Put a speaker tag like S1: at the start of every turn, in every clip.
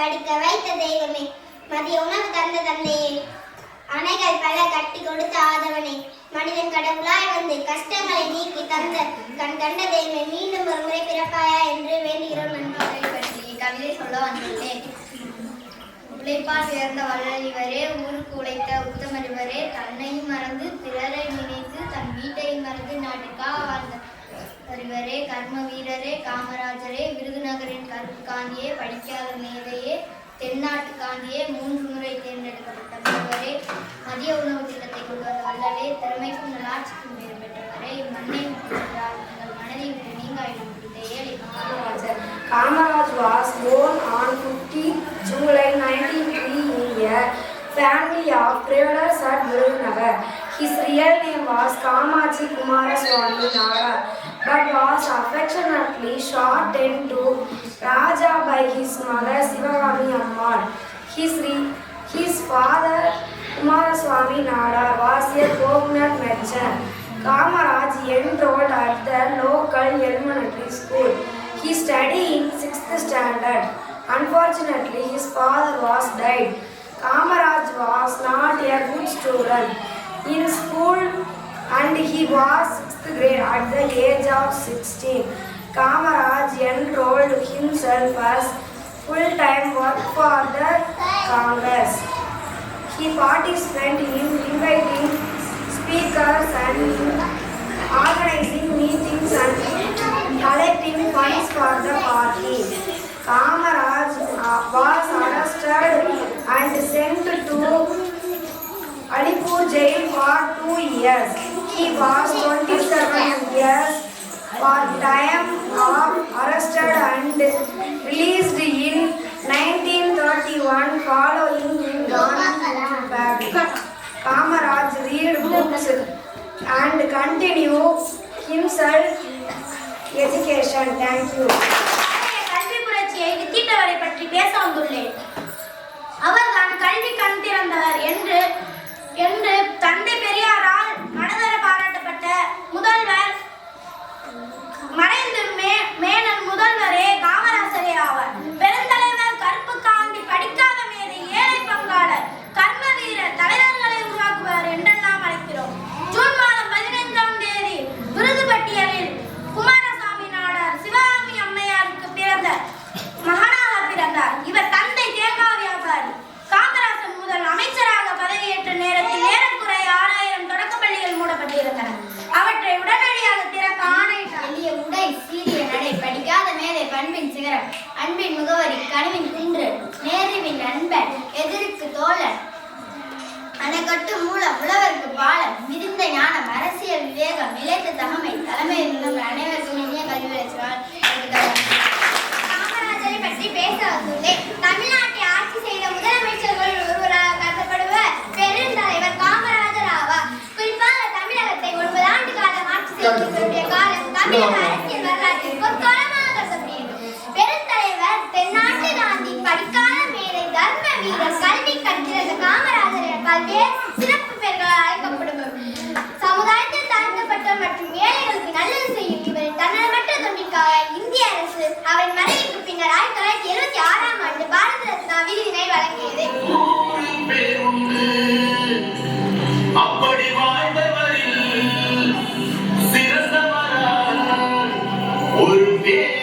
S1: படிக்க வைத்த தெய்வமே மதிய உணவு தந்த தந்தையே. அணைகள் பல கட்டி கொடுத்த ஆதவனே மனிதன் கடவுளாய் வந்து கஷ்டங்களை நீக்கி தந்த கண் கண்ட தெய்வமே மீண்டும் ஒரு முறை பிறப்பாயா என்று வேண்டுகிறோம் நன்றி பற்றி கவிதை சொல்ல வந்துள்ளேன். உழைப்பால் உயர்ந்த வள்ளல் இவரே ஊருக்கு உழைத்த உத்தமர் இவரே தன்னையும் மறந்து பிறரை நினைத்து தன் வீட்டையும் மறந்து நாட்டுக்காக வாழ்ந்த இவரே கர்ம வீரரே காமராஜரே விருதுநகரின் கருப்பு காந்தியே படிக்காத மேதையே தென்னாட்டு காந்தியே மூன்று முறை தேர்ந்தெடுக்கப்பட்ட முதல்வரே மதிய உணவு திட்டத்தை கொண்டு வந்த வள்ளலே திறமைக்கும் நல்லாட்சிக்கும் பேர் பெற்றவரே இம்மண்ணை சென்றால் உங்கள் மனதை விட்டு நீங்காயிடும் பிடித்த ஏழை Kamarajar.
S2: Kamaraj was born on 15 July 1903 in a family of traders at His real name was Kamachi Kumaraswamy Nara, but was affectionately shortened to Raja by his mother Sivagami Ammal. His, re- his father Kumaraswamy Nara was a coconut merchant. Kamaraj enrolled at the local elementary school. He studied in 6th standard. Unfortunately, his father was died. Kamaraj was not a good student in school and he was 6th grade at the age of 16. Kamaraj enrolled himself as full-time work for the Congress. He participated in inviting speakers and organizing meetings and collecting funds for the party. Kamaraj uh, was arrested years. He was 27 years for time of arrested and released in 1931 following in Gone back. Kamaraj read books and continue himself education. Thank you.
S1: கல்வி புரட்சியை வித்திட்டவரை பற்றி பேச வந்துள்ளேன் அவர்தான் கல்வி கண் திறந்தவர் என்று என்று தந்தை பெரிய முதல்வர்
S3: ஒரு பேர்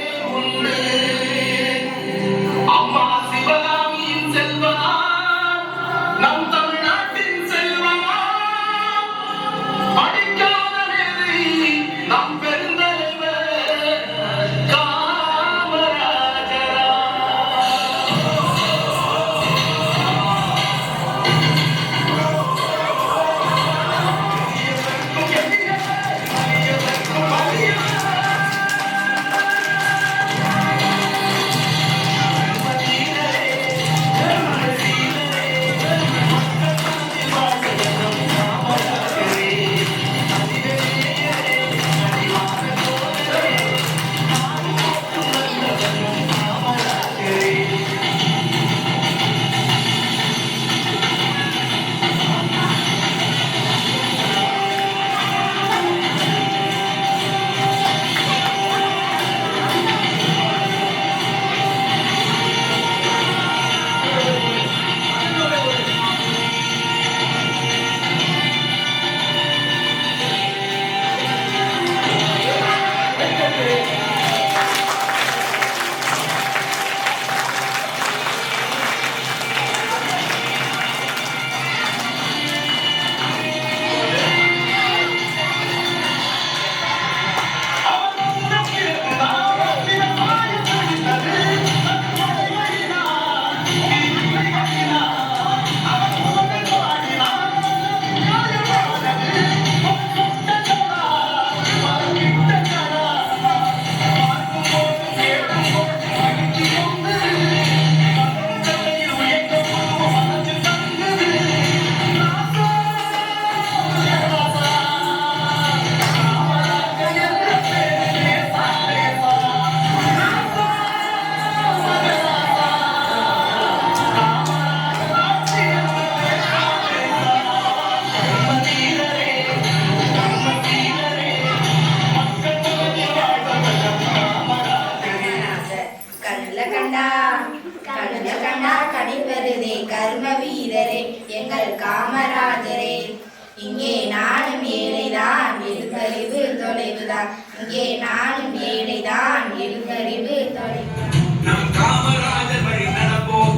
S4: தொலைவுதான் இங்கே நான் மேடைதான் எழுந்தறிவு தொலைவு
S3: நம் காமராஜர் வழி நடப்போம்.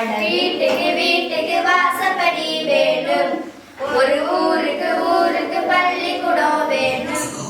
S4: வீட்டுக்கு வீட்டுக்கு வாசப்படி வேணும். ஒரு ஊருக்கு ஊருக்கு பள்ளிக்கூடம்
S3: வேணும்.